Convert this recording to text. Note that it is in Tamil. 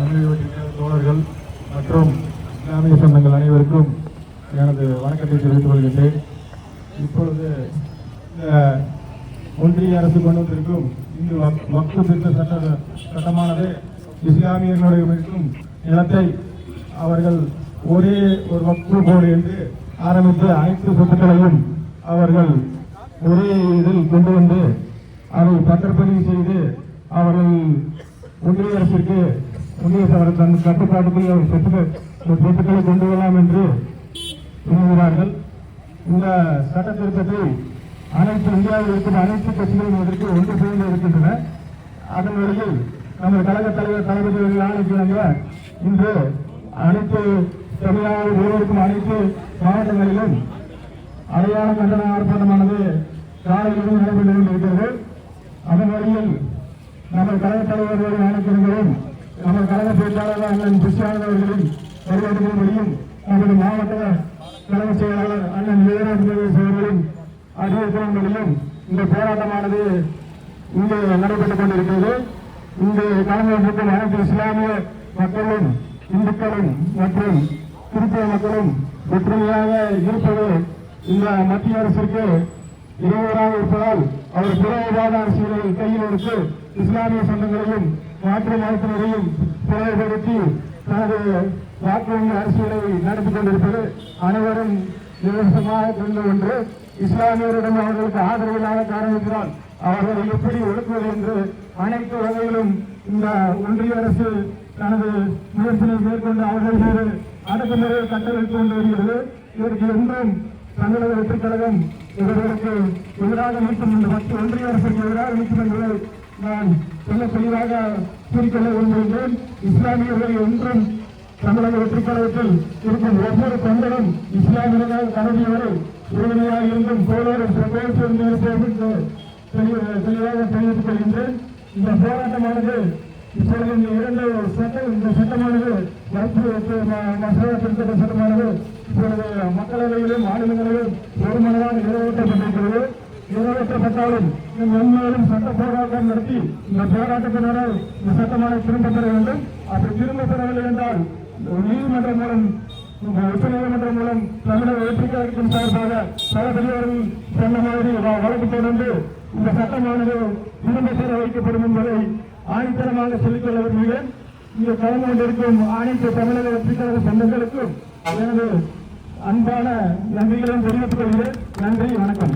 தமிழக தோழர்கள் மற்றும் இஸ்லாமிய சொந்தங்கள் அனைவருக்கும் எனது வணக்கத்தை தெரிவித்துக் கொள்கின்றேன். இப்பொழுது இந்த ஒன்றிய அரசு கொண்டு வந்திருக்கும் இந்த வக்- வக்ஃபு திருத்த சட்ட சட்டமானது இஸ்லாமியர்களுடைய இருக்கும் நிலத்தை அவர்கள் ஒரே ஒரு வக்ஃபு போர்டு என்று ஆரம்பித்து அனைத்து சொத்துக்களையும் அவர்கள் ஒரே இதில் கொண்டு வந்து அதை பத்திரப்பதிவு செய்து அவர்கள் ஒன்றிய அரசிற்கு ஒன்றிய அவர் தன் கட்டுப்பாட்டுக்குள்ளே அவர் சொத்துக்கள் சொத்துக்களை கொண்டு வரலாம் என்று எண்ணுகிறார்கள் இந்த சட்ட திருத்தத்தை அனைத்து இந்தியாவில் இருக்கிற அனைத்து கட்சிகளும் இதற்கு ஒன்று சேர்ந்து இருக்கின்றன. அதன் வரையில் நமது கழக தலைவர் தளபதிகள் ஆணைக்கிழங்க இன்று அனைத்து தமிழ்நாடு முழுவதற்கும் அனைத்து மாவட்டங்களிலும் அடையாள கண்டன ஆர்ப்பாட்டமானது காலையிலும் நடைபெற்று கொண்டிருக்கிறது. அதன் வழியில் நமது கழக தலைவர்களின் ஆணைக்கிழங்களும் நமது கழக பேச்சாளர் அண்ணன் கிருஷ்ணானந்த் அவர்களின் வருவதற்கும் நமது மாவட்ட கழக செயலாளர் அண்ணன் வீரராஜ் அவர்களின் அறிவுறுத்தலின் இந்த போராட்டமானது இங்கு நடைபெற்றுக் கொண்டிருக்கிறது. இங்கு கலந்துகொண்டிருக்கும் அனைத்து இஸ்லாமிய மக்களும் இந்துக்களும் மற்றும் கிறிஸ்தவ மக்களும் ஒற்றுமையாக இருப்பது இந்த மத்திய அரசிற்கு இடையூறாக இருப்பதால் அவர் புறவிவாத அரசியலை கையில் எடுத்து இஸ்லாமிய சொந்தங்களையும் மாற்று மதத்தினரையும் பிளவுபடுத்தி தனது வாக்குவங்கி அரசியலை நடத்தி கொண்டிருப்பது அனைவரும் நிரசமாக கொண்டு ஒன்று. இஸ்லாமியரிடம் அவர்களுக்கு ஆதரவு இல்லாத காரணத்தினால் அவர்களை எப்படி ஒடுக்குவது என்று அனைத்து வகையிலும் இந்த ஒன்றிய அரசு தனது முயற்சியை மேற்கொண்டு அவர்கள் மீது அடக்குமுறையை கட்டளையிட்டு கொண்டு வருகிறது. இதற்கு என்றும் தமிழக வெற்றிக் கழகம் இவர்களுக்கு எதிராக நிற்கும் இந்த மத்திய ஒன்றிய அரசுக்கு எதிராக நிற்கும் என்பதை நான் சொல்ல தெளிவாக கூறிக்கொள்ள விரும்புகின்றேன். இஸ்லாமியர்கள் என்றும் தமிழக வெற்றி கழகத்தில் இருக்கும் ஒவ்வொரு தொண்டரும் இஸ்லாமியர்களால் கருதியவரை உறுதுணையாக இருந்தும் தோழரும் பேர் சேர்ந்து இருப்போம் என்று தெளிவாக தெரிவித்துக் கொள்கின்றேன். இந்த போராட்டமானது இப்பொழுது இந்த இரண்டு சட்டம் இந்த சட்டமானது மருத்துவ மசோதா திருத்தப்பட்ட சட்டமானது இப்பொழுது மக்களவையிலும் மாநிலங்களிலும் ஒருமனதாக நிறைவேற்றப்பட்டிருக்கிறது. நிறைவேற்றப்பட்டாலும் இன்னும் மென்மேலும் சட்ட போராட்டம் நடத்தி இந்த போராட்டத்தினரால் இந்த சட்டமானது திரும்ப பெற வேண்டும். அப்படி திரும்ப பெறவில்லை என்றால் நீதிமன்றம் மூலம் உச்சநீதிமன்றம் மூலம் தமிழக வெற்றிக் சார்பாக பல பெரியவர்கள் சொன்ன மாதிரி வழக்கு தொடர்ந்து இந்த சட்டமானது திரும்ப பெற வைக்கப்படும் என்பதை ஆணித்தரமாக சொல்லிக்கொள்ள விரும்புகிறேன். இங்கு கலந்து கொண்டிருக்கும் அனைத்து தமிழக வெற்றிக் சொந்தங்களுக்கும் எனது அன்பான நன்றிகளும் தெரிவித்துக் கொள்கிறேன். நன்றி வணக்கம்.